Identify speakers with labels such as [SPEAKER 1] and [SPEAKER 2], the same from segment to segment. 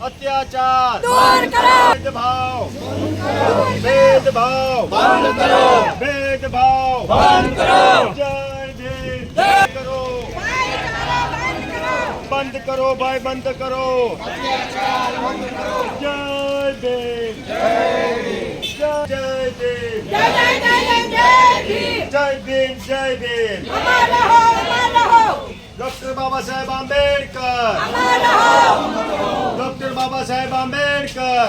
[SPEAKER 1] અત્યાચાર
[SPEAKER 2] દૂર કરો
[SPEAKER 1] ભેદભાવ ભેદભાવ બંધ કરો ભેદભાવ બંધ કરો જય ભીમ જય કરો બંધ કરો ભાઈ બંધ કરો જય ભીમ જય જય ભીમ
[SPEAKER 2] જય જય જય જય જય ભીમ
[SPEAKER 1] જય ભીમ ડોક્ટર બાબા સાહેબ આંબેડકર. ડોક્ટર બાબા સાહેબ આંબેડકર.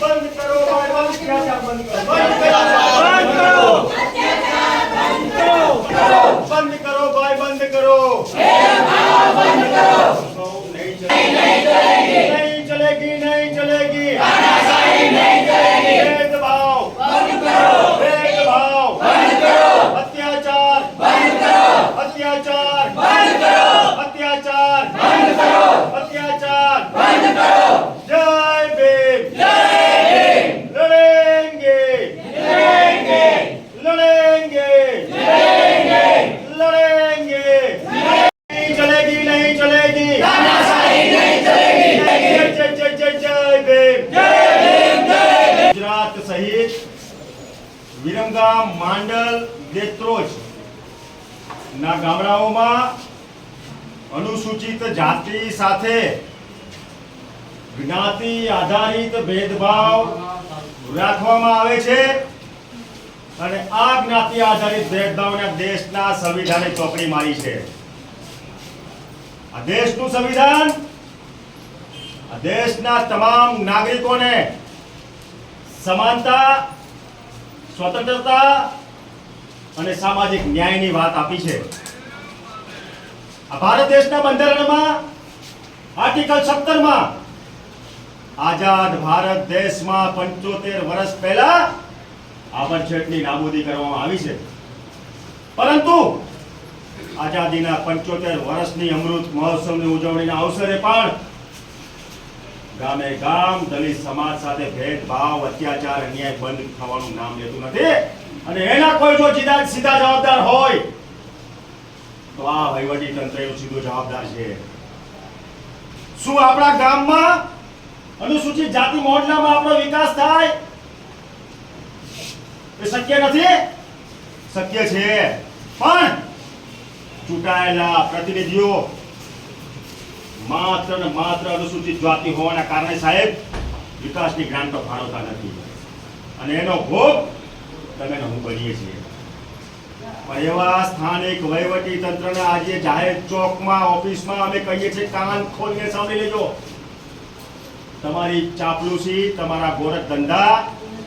[SPEAKER 1] બંધ કરો બંધ કરો. બંધ કરો. ના ગામડાઓમાં અનુસૂચિત જાતિ સાથે જ્ઞાતિ આધારિત ભેદભાવ રાખવામાં આવે છે અને આ જ્ઞાતિ આધારિત ભેદભાવને દેશના સંવિધાને ચોપડી મારી છે. આ દેશનું સંવિધાન આ દેશના તમામ નાગરિકોને સમાનતા, સ્વતંત્રતા અને સામાજિક ન્યાયની વાત આપી છે. આ ભારત દેશના બંધારણમાં આર્ટિકલ 17 માં આઝાદ ભારત દેશમાં પંચોતેર વર્ષ પહેલા આબડછેટની નાબૂદી કરવામાં આવી છે. પરંતુ આઝાદીના પંચોતેર વર્ષની અમૃત મહોત્સવની ઉજવણીના અવસરે પણ ગામે ગામ દલિત સમાજ સાથે ભેદભાવ, અત્યાચાર, અન્યાય બંધ થવાનું નામ લેતું નથી. અને એના કોઈ જો સીધા સીધા જવાબદાર હોય, તો આ વહીવટી તંત્ર એનો સીધો જવાબદાર છે. શું આપણા ગામમાં અનુસૂચિત જાતિ મોહલ્લામાં આપણો વિકાસ થાય? એ શક્ય નથી? શક્ય છે. પણ ચૂંટાયેલા પ્રતિનિધિઓ માત્ર ને માત્ર અનુસૂચિત જાતિ હોવાના કારણે સાહેબ, વિકાસની ગ્રાન્ટો ફાળવતા નથી. અને એનો ભોગ તમે ને બનીએ છીએ. પણ એવા સ્થાનિક વહીવટી તંત્રને આજે જાહેર ચોકમાં, ઓફિસમાં અમે કહીએ છીએ, કાન ખોલીને સાંભળી લેજો. તમારી ચાપલુસી, તમારા ગોરખ ધંધા,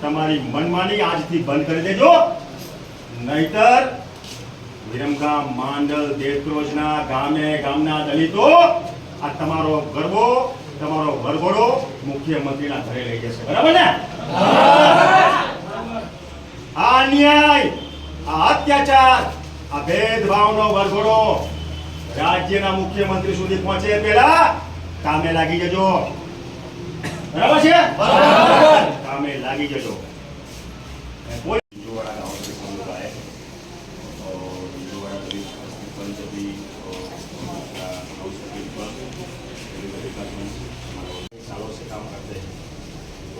[SPEAKER 1] તમારી મનમાની આજથી બંધ કરી દેજો. નહીતર વિરમગામ, માંડલ દેત્રોજના ગામે, ગામના દલિતો, આ તમારો ગરબો, તમારો વરઘોડો મુખ્યમંત્રીના ઘરે લઈ જશે. બરાબર ને? આ અન્યાય આ અત્યાચાર આ ભેદભાવનો વરઘોડો રાજ્યના મુખ્યમંત્રી સુધી પહોંચે પેલા કામે લાગી જજો. બરાબર છે? બરાબર. કામે લાગી જજો.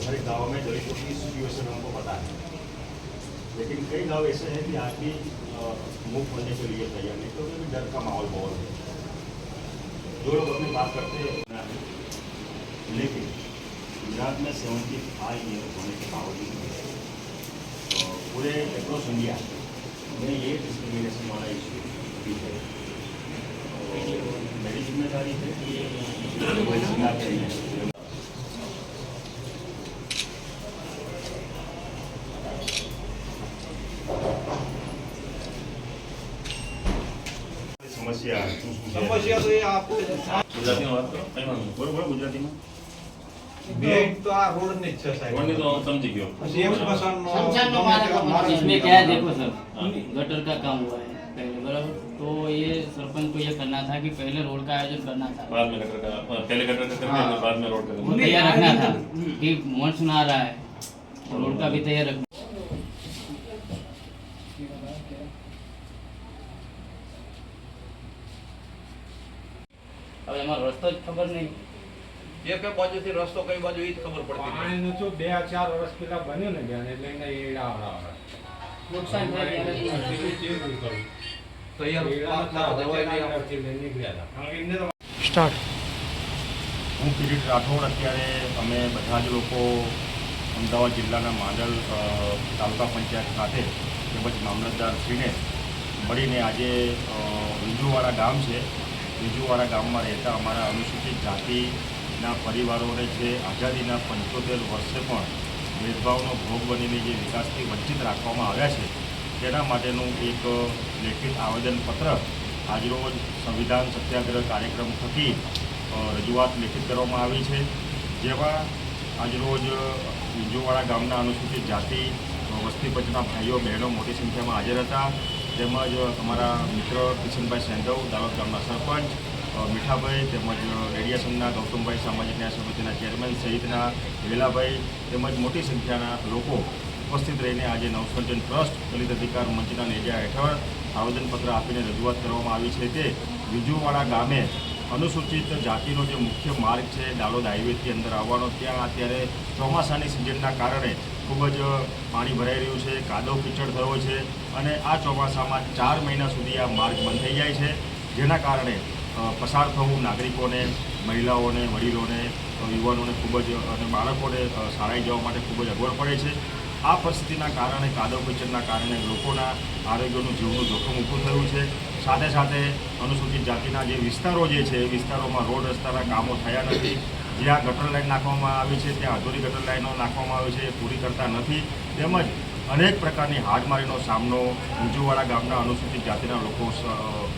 [SPEAKER 1] हर एक गाँव में जड़ी बूटी सिचुएशन हमको पता है लेकिन कई गाँव ऐसे हैं कि आज भी होने के लिए तैयार नहीं क्योंकि अभी डर का माहौल बहुत है। जो लोग अपनी बात करते हैं, लेकिन गुजरात में सेवेंटी फाइव ईयर होने के बावजूद तो पूरे एक्रॉस इंडिया में ये डिस्क्रिमिनेशन वाला इशू भी है। तो मेरी ज़िम्मेदारी है कि
[SPEAKER 3] ગુજરાતીમાં વાત કરો કઈ વાંધો નહીં.
[SPEAKER 1] બરોબર ગુજરાતીમાં
[SPEAKER 4] મેઇન તો આ રોડ ની જ છે સાહેબ
[SPEAKER 3] રોડની તો સમજી ગયો
[SPEAKER 4] પછી એક સ્મશાનનો
[SPEAKER 5] शमशान का
[SPEAKER 4] ગમે
[SPEAKER 5] मारा
[SPEAKER 4] તેવા
[SPEAKER 5] का
[SPEAKER 4] માણસ
[SPEAKER 5] इसमें क्या है देखो सर गटर का काम हुआ है पहले बराबर तो ये सरपंच को ये करना था कि पहले रोड का आयोजन करना था
[SPEAKER 3] बाद में गटर का पहले गटर का करते
[SPEAKER 5] हाँ।
[SPEAKER 3] हैं बाद में रोड का
[SPEAKER 5] वो
[SPEAKER 3] करते हैं।
[SPEAKER 5] तैयार रखना था कि मानसून आ रहा है तो रोड का भी तैयार रखना હવે એમાં રસ્તો જ ખબર નહીં.
[SPEAKER 4] જે કઈ બાજુથી રસ્તો કઈ બાજુ એ જ ખબર પડતી નથી.
[SPEAKER 6] પાણીનું શું બે ચાર વર્ષ પેલા બન્યું ને બેન એટલે એને એડા આવડા
[SPEAKER 5] નુકસાન થાય
[SPEAKER 1] હું કિરીટ રાઠોડ અત્યારે અમે બધા જ લોકો અમદાવાદ જિલ્લાના માંડલ તાલુકા પંચાયત ખાતે તેમજ મામલતદારશ્રીને મળીને આજે અ, વિંજુવાડા ગામ છે વિંજુવાડા ગામમાં રહેતા અમારા અનુસૂચિત જાતિના પરિવારોને જે આઝાદીના પંચોતેર વર્ષે પણ ભેદભાવનો ભોગ બનીને જે વિકાસથી વંચિત રાખવામાં આવ્યા છે, તેના માટેનું એક લેખિત આવેદનપત્ર આજરોજ સંવિધાન સત્યાગ્રહ કાર્યક્રમ થકી રજૂઆત લેખિત કરવામાં આવી છે. જેમાં આજરોજ વિંજોવાડા ગામના અનુસૂચિત જાતિ વસ્તી પચના ભાઈઓ બહેનો મોટી સંખ્યામાં હાજર હતા. તેમજ અમારા મિત્ર કિશનભાઈ સેંધવ દાલોદ ગામના સરપંચ મીઠાભાઈ, તેમજ રેડિયાસનના ગૌતમભાઈ સામાજિક ન્યાય સમિતિના ચેરમેન સહિતના વેલાભાઈ તેમજ મોટી સંખ્યાના લોકો ઉપસ્થિત રહીને આજે નવસર્જન ટ્રસ્ટ, દલિત અધિકાર મંચના નેજા હેઠળ આવેદનપત્ર આપીને રજૂઆત કરવામાં આવી છે તે વિજુવાડા ગામે અનુસૂચિત જાતિનો જે મુખ્ય માર્ગ છે દાલોદ હાઈવેથી અંદર આવવાનો, ત્યાં અત્યારે ચોમાસાની સિઝનના કારણે ખૂબ જ પાણી ભરાઈ રહ્યું છે, કાદવ કીચડ થયો છે અને આ ચોમાસામાં ચાર મહિના સુધી આ માર્ગ બંધ થઈ જાય છે. જેના કારણે પસાર થવું નાગરિકોને, મહિલાઓને, વડીલોને યુવાનોને ખૂબ જ, અને બાળકોને શાળાએ જવા માટે ખૂબ જ અગવડ પડે છે. આ પરિસ્થિતિના કારણે, કાદવ કીચડના કારણે લોકોના આરોગ્યનું જીવનું જોખમ ઊભું થયું છે. સાથે સાથે અનુસૂચિત જાતિના જે વિસ્તારો જે છે, એ વિસ્તારોમાં રોડ રસ્તાના કામો થયા નથી. જ્યાં ગટર લાઇન નાખવામાં આવી છે, ત્યાં અધૂરી ગટર લાઈનો નાખવામાં આવી છે, એ પૂરી કરતા નથી. તેમજ અનેક પ્રકારની હાડમારીનો સામનો ઊંચુવાડા ગામના અનુસૂચિત જાતિના લોકો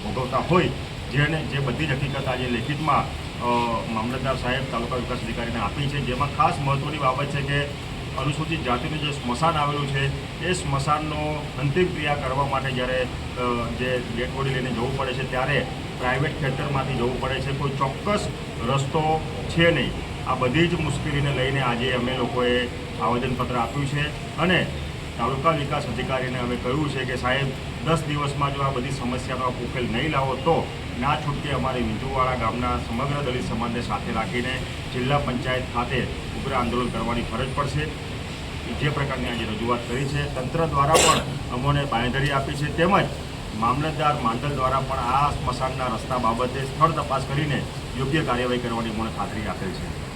[SPEAKER 1] ભોગવતા હોય. જેને, જે બધી જ હકીકત આજે લેખિતમાં મામલતદાર સાહેબ તાલુકા વિકાસ અધિકારીને આપી છે. જેમાં ખાસ મહત્ત્વની બાબત છે કે અનુસૂચિત જાતિનું જે સ્મશાન આવેલું છે, એ સ્મશાનનો અંતિમ ક્રિયા કરવા માટે જ્યારે જે ડેડ બોડી લઈને જવું પડે છે, ત્યારે પ્રાઇવેટ ખેતરમાંથી જવું પડે છે. કોઈ ચોક્કસ રસ્તો છે નહીં. આ બધી જ મુશ્કેલીને લઈને આજે અમે લોકોએ આવેદનપત્ર આપ્યું છે અને તાલુકા વિકાસ અધિકારીને અમે કહ્યું છે કે સાહેબ, દસ દિવસમાં જો આ બધી સમસ્યાનો ઉકેલ નહીં લાવો, તો ના છૂટકે અમારે વિજુવાળા ગામના સમગ્ર દલિત સમાજને સાથે રાખીને જિલ્લા પંચાયત ખાતે ઉગ્ર આંદોલન કરવાની ફરજ પડશે. જે પ્રકારની આજે રજૂઆત કરી છે, તંત્ર દ્વારા પણ અમોને બાંયધરી આપી છે. તેમજ મામલતદાર માંડલ દ્વારા પણ આ સ્મશાનના રસ્તા બાબતે સ્થળ તપાસ કરીને યોગ્ય કાર્યવાહી કરવાની મને ખાતરી આપેલ છે.